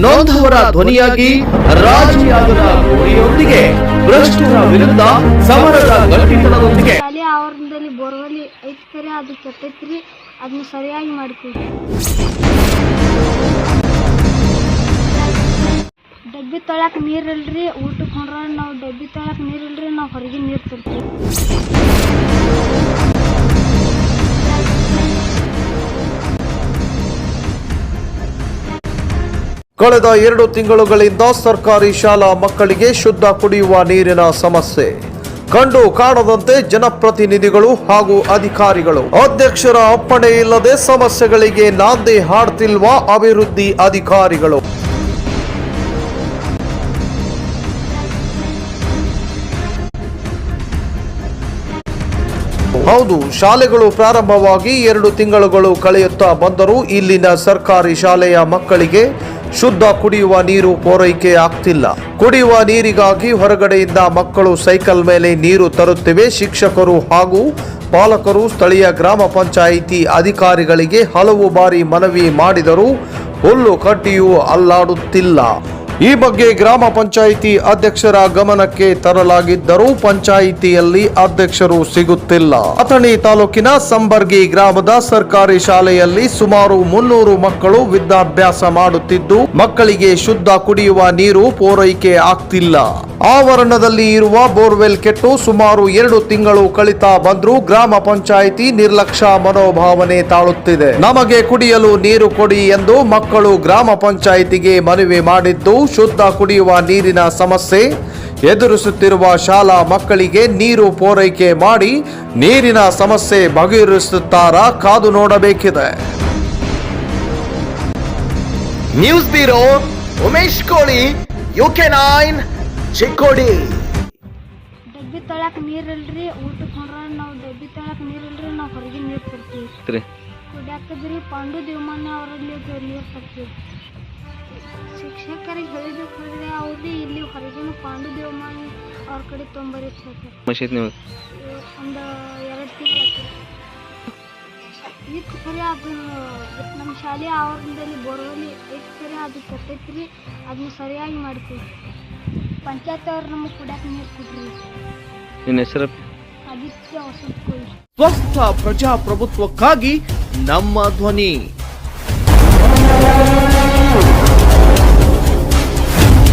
ನೊಂದವರ ಧ್ವನಿಯಾಗಿ ರಾಜಿಯಾಗದ ಗುರಿಯೊಂದಿಗೆ ಭ್ರಷ್ಟರ ವಿರುದ್ಧ ಸಮರದ ಗಟ್ಟಿತನದೊಂದಿಗೆ. ಶಾಲೆ ಆವರಣದಲ್ಲಿ ಬೋರ್ವೆಲ್ ಐತ್ ಕರೆ ಅದು ಕೆಟ್ಟೈತ್ರಿ ಅದನ್ನ ಸರಿಯಾಗಿ ಮಾಡ್ತೀವಿ ಡಬ್ಬಿ ತೊಳಕ್ ನೀರಿಲ್ರಿ, ಊಟಕ್ಕೆ ಹೊಂಡ್ರ ನಾವು ಡಬ್ಬಿ ತೊಳಕ್ ನೀರಿಲ್ರಿ, ನಾವು ಹೊರಗೆ ನೀರು ತರ್ತೀವಿ ಕಳೆದ ಎರಡು ತಿಂಗಳುಗಳಿಂದ ಸರ್ಕಾರಿ ಶಾಲಾ ಮಕ್ಕಳಿಗೆ ಶುದ್ಧ ಕುಡಿಯುವ ನೀರಿನ ಸಮಸ್ಯೆ. ಕಂಡು ಕಾಣದಂತೆ ಜನಪ್ರತಿನಿಧಿಗಳು ಹಾಗೂ ಅಧಿಕಾರಿಗಳು. ಅಧ್ಯಕ್ಷರ ಅಪ್ಪಣೆ ಇಲ್ಲದೆ ಸಮಸ್ಯೆಗಳಿಗೆ ನಾಂದಿ ಹಾಡ್ತಿಲ್ವ ಅಭಿವೃದ್ಧಿ ಅಧಿಕಾರಿಗಳು. ಹೌದು, ಶಾಲೆಗಳು ಪ್ರಾರಂಭವಾಗಿ ಎರಡು ತಿಂಗಳುಗಳು ಕಳೆಯುತ್ತಾ ಬಂದರೂ ಇಲ್ಲಿನ ಸರ್ಕಾರಿ ಶಾಲೆಯ ಮಕ್ಕಳಿಗೆ ಶುದ್ಧ ಕುಡಿಯುವ ನೀರು ಪೂರೈಕೆ ಆಗ್ತಿಲ್ಲ. ಕುಡಿಯುವ ನೀರಿಗಾಗಿ ಹೊರಗಡೆಯಿಂದ ಮಕ್ಕಳು ಸೈಕಲ್ ಮೇಲೆ ನೀರು ತರುತ್ತಿವೆ. ಶಿಕ್ಷಕರು ಹಾಗೂ ಪಾಲಕರು ಸ್ಥಳೀಯ ಗ್ರಾಮ ಪಂಚಾಯಿತಿ ಅಧಿಕಾರಿಗಳಿಗೆ ಹಲವು ಬಾರಿ ಮನವಿ ಮಾಡಿದರೂ ಹುಲ್ಲು ಕಟ್ಟಿಯೂ ಅಲ್ಲಾಡುತ್ತಿಲ್ಲ. ಈ ಬಗ್ಗೆ ಗ್ರಾಮ ಪಂಚಾಯಿತಿ ಅಧ್ಯಕ್ಷರ ಗಮನಕ್ಕೆ ತರಲಾಗಿದ್ದರೂ ಪಂಚಾಯಿತಿಯಲ್ಲಿ ಅಧ್ಯಕ್ಷರು ಸಿಗುತ್ತಿಲ್ಲ. ಅಥಣಿ ತಾಲೂಕಿನ ಸಂಬರ್ಗಿ ಗ್ರಾಮದ ಸರ್ಕಾರಿ ಶಾಲೆಯಲ್ಲಿ ಸುಮಾರು ಮುನ್ನೂರು ಮಕ್ಕಳು ವಿದ್ಯಾಭ್ಯಾಸ ಮಾಡುತ್ತಿದ್ದು, ಮಕ್ಕಳಿಗೆ ಶುದ್ಧ ಕುಡಿಯುವ ನೀರು ಪೂರೈಕೆ ಆಗ್ತಿಲ್ಲ. ಆವರಣದಲ್ಲಿ ಇರುವ ಬೋರ್ವೆಲ್ ಕೆಟ್ಟು ಸುಮಾರು ಎರಡು ತಿಂಗಳು ಕಳಿತಾ ಬಂದರೂ ಗ್ರಾಮ ಪಂಚಾಯಿತಿ ನಿರ್ಲಕ್ಷ್ಯ ಮನೋಭಾವನೆ ತಾಳುತ್ತಿದೆ. ನಮಗೆ ಕುಡಿಯಲು ನೀರು ಕೊಡಿ ಎಂದು ಮಕ್ಕಳು ಗ್ರಾಮ ಪಂಚಾಯಿತಿಗೆ ಮನವಿ ಮಾಡಿದ್ದು, ಶುದ್ಧ ಕುಡಿಯುವ ನೀರಿನ ಸಮಸ್ಯೆ ಎದುರಿಸುತ್ತಿರುವ ಶಾಲಾ ಮಕ್ಕಳಿಗೆ ನೀರು ಪೂರೈಕೆ ಮಾಡಿ ನೀರಿನ ಸಮಸ್ಯೆ ಬಗೆಹರಿಸುತ್ತಾರಾ ಕಾದು ನೋಡಬೇಕಿದೆ. ನ್ಯೂಸ್ ಬ್ಯೂರೋ ಉಮೇಶ್ ಕೋಳಿ ಯುಕೆ ನೈನ್ ಚಿಕ್ಕೋಡಿ. ಡಬ್ಬಿ ತೊಳಕ್ ನೀರ್ ಇಲ್ರಿ ಊಟಕ್ಕೆ ಹೊರ ನಾವು ಡಬ್ಬಿ ತೊಳಕ್ ನೀರಿಲ್ರಿ ಇಲ್ರಿ ನಾವು ಹೊರಗೆ ನೀರು ತರ್ತೀವಿ. ಕುಡ್ಯಾಕದ್ರಿ ಪಾಂಡು ದೇವಮಾನ್ಯ ಅವರಲ್ಲಿ ನೀರು ತರ್ತೀವಿ. ಶಿಕ್ಷಕರಿಗೆ ಹೇಳಬೇಕು ಅಂದ್ರೆ ಅವ್ರಿಗೆ ಇಲ್ಲಿ ಹೊರಗಿನ ಪಾಂಡು ದೇವಮಾನ್ಯ ಅವ್ರ ಕಡೆ ತೊಂಬರಿ ಹೇಳ್ತಾರೆ ಒಂದು ಎರಡು ತಿಂಗಳು ಇತ್ತು ಖರೆ ಅದು ನಮ್ಮ ಶಾಲೆ ಆವರಣದಲ್ಲಿ ಬೋರ್ವೆಲ್ ಐತ್ ಖರೆ ಅದು ಕೆಟ್ಟೈತ್ರಿ ಅದನ್ನ ಸರಿಯಾಗಿ ಮಾಡ್ತೀವಿ. ಸ್ವಸ್ಥ ಹೆಸರು? ಪ್ರಜಾಪ್ರಭುತ್ವಕ್ಕಾಗಿ ನಮ್ಮ ಧ್ವನಿ.